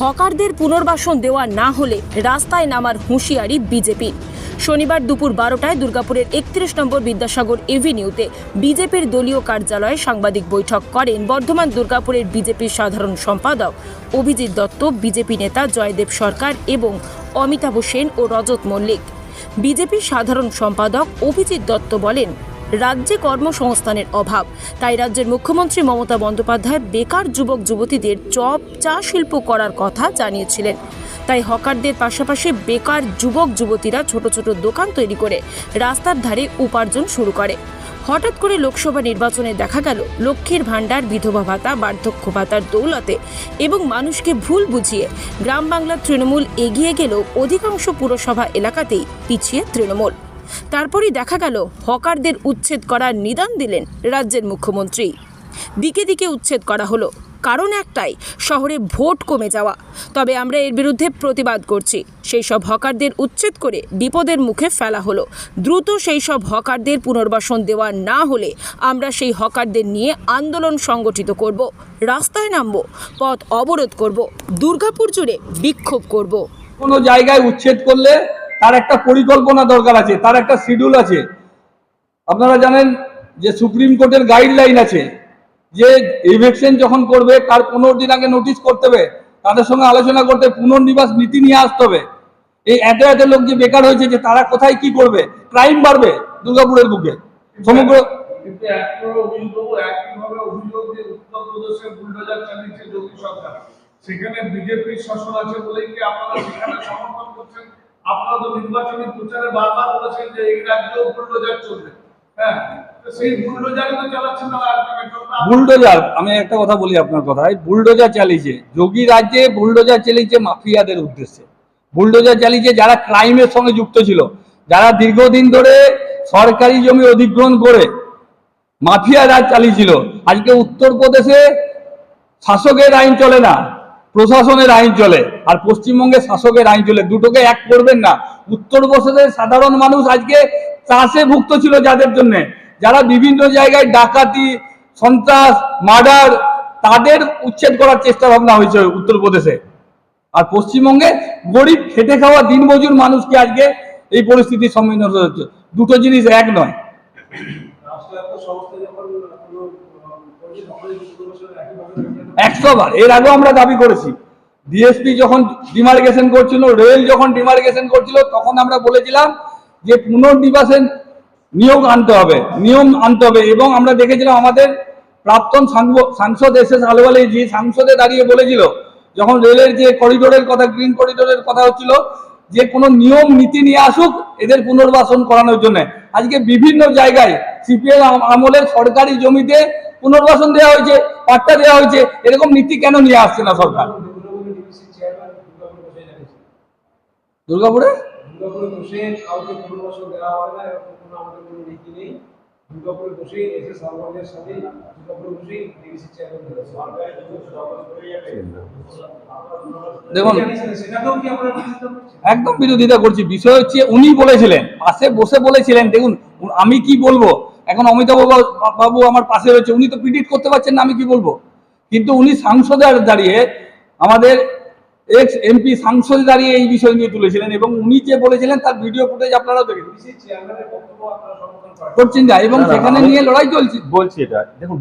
হকারদের পুনর্বাসন দেওয়া না হলে রাস্তায় নামার হুঁশিয়ারি বিজেপি। শনিবার দুপুর বারোটায় দুর্গাপুরের একত্রিশ নম্বর বিদ্যাসাগর এভিনিউতে বিজেপির দলীয় কার্যালয়ে সাংবাদিক বৈঠক করেন বর্ধমান দুর্গাপুরের বিজেপির সাধারণ সম্পাদক অভিজিৎ দত্ত, বিজেপি নেতা জয়দেব সরকার এবং অমিতাভ সেন ও রজত মল্লিক। বিজেপির সাধারণ সম্পাদক অভিজিৎ দত্ত বলেন রাজ্যে কর্মসংস্থানের অভাব। তাই রাজ্যের মুখ্যমন্ত্রী মমতা বন্দ্যোপাধ্যায় বেকার যুবক যুবতীদের চপ, চা শিল্প করার কথা জানিয়েছিলেন। তাই হকারদের পাশাপাশি বেকার যুবক যুবতীরা ছোট ছোট দোকান তৈরি করে রাস্তার ধারে উপার্জন শুরু করে। হঠাৎ করে লোকসভা নির্বাচনে দেখা গেল, লক্ষ্মীর ভাণ্ডার, বিধবা ভাতা, বার্ধক্য ভাতার দৌলতে এবং মানুষকে ভুল বুঝিয়ে গ্রাম বাংলার তৃণমূল এগিয়ে গেলেও অধিকাংশ পুরসভা এলাকাতেই পিছিয়ে তৃণমূল। তারপরই দেখা গেল, হকারদের উচ্ছেদ করার নিদান দিলেন রাজ্যের মুখ্যমন্ত্রী। দিকে দিকে উচ্ছেদ করা হলো। কারণ একটাই, শহরে ভোট কমে যাওয়া। তবে আমরা এর বিরুদ্ধে প্রতিবাদ করছি। সেই সব হকারদের উচ্ছেদ করে বিপদের মুখে ফেলা হলো। দ্রুত সেই সব হকারদের পুনর্বাসন দেওয়া না হলে আমরা সেই হকারদের নিয়ে আন্দোলন সংগঠিত করব, রাস্তায় নামব, পথ অবরোধ করব, দুর্গাপুর জুড়ে বিক্ষোভ করব। কোনো জায়গায় উচ্ছেদ করলে তার একটা পরিকল্পনা দরকার আছে, তার একটা শিডিউল আছে। আপনারা জানেন যে সুপ্রিম কোর্টের গাইডলাইন আছে যে ইভেকশন যখন করবে, তার পনেরো দিন আগে নোটিশ করতে হবে। তাদের সঙ্গে আলোচনা করতে পুনর্নিবাস নীতি নিয়ে আসতে হবে। এই এত এত লোক যে বেকার হয়েছে যে তারা কোথায় কি করবে ক্রাইম বাড়বে দুর্গাপুরের বুকে। সমগ্র সেখানে বিজেপির শাসন আছে বলেই কি আপনারা সেখানে সমর্থন করছেন? আপনারা তো নির্বাচনী প্রচারে বারবার বলেছেন যে এই রাজ্যেও বুলডোজার চলবে। হ্যাঁ চালিয়েছে। রাজ্যে মাফিয়াদের উদ্দেশ্যে। চালিয়েছে যারা ক্রাইমের সঙ্গে যুক্ত ছিল, যারা দীর্ঘদিন ধরে সরকারি জমি অধিগ্রহণ করে মাফিয়া রাজ চালিয়েছিল। আজকে উত্তরপ্রদেশে শাসকের আইন চলে না। প্রশাসনের আইন চলে, আর পশ্চিমবঙ্গে শাসকের আইন চলে। দুটোকে এক করবেন না। উত্তর উত্তরপ্রদেশের সাধারণ মানুষ আজকে চাষে ভুক্ত ছিল যাদের জন্য। যারা বিভিন্ন জায়গায় ডাকাতি, সন্ত্রাস, মার্ডার, তাদের উচ্ছেদ করার চেষ্টা ভাবনা হয়েছে উত্তরপ্রদেশে আর পশ্চিমবঙ্গে গরিব, খেটে খাওয়া দিনমজুর মানুষকে আজকে এই পরিস্থিতির সম্মুখীন হতে হচ্ছে। দুটো জিনিস এক নয়। একশো বার। এর আগেও আমরা দাবি করেছি। ডিএসপি যখন ডিমার্কেশন করছিল রেল যখন ডিমার্কেশন করছিল, তখন আমরা বলেছিলাম যে পুনর্নিবাসের নিয়োগ আনতে হবে, নিয়ম আনতে হবে এবং আমরা দেখেছিলাম আমাদের প্রাক্তন সাংসদ এস এস আলওয়ালি যে সাংসদে দাঁড়িয়ে বলেছিল, যখন রেলের যে করিডোরের কথা গ্রিন করিডোরের কথা হচ্ছিল, যে কোনো নিয়ম, নীতি নিয়ে আসুক, এদের পুনর্বাসন করানোর জন্য। আজকে বিভিন্ন জায়গায় সিপিএম আমলের সরকারি জমিতে পুনর্বাসন দেওয়া হয়েছে। পাট্টা দেওয়া হয়েছে এরকম নীতি কেন নিয়ে আসছে না সরকার? দুর্গাপুরে? দুর্গাপুরে বসে জানিয়েছে দুর্গাপুরে দুর্গাপুরে বসে কাউকে পুনর্বাসন দেওয়া হবে না এরকম কোনো আমাদের কোনো নীতি নেই। দুর্গাপুরে বসে এসে সালমানের সাথে দুর্গাপুরে বসেই ডিবিসি চেয়ারম্যান দেখুন একদম বিরোধিতা করছি। বিষয় হচ্ছে উনি বলেছিলেন পাশে বসে বলেছিলেন দেখুন আমি কি বলব? এখন অমিতাভ বাবু- আমার পাশে রয়েছে উনি তো পিডিট করতে পারছেন না আমি কি বলব। কিন্তু উনি সাংসদে দাঁড়িয়ে আমাদের এক্স এমপি সাংসদে দাঁড়িয়ে এই বিষয় নিয়ে তুলেছিলেন এবং উনি যে বলেছিলেন তার ভিডিও ফুটেজ আপনারাও দেখেছেন আপনারা করছেন না এবং সেখানে নিয়ে লড়াই চলছে। বলছি এটা। দেখুন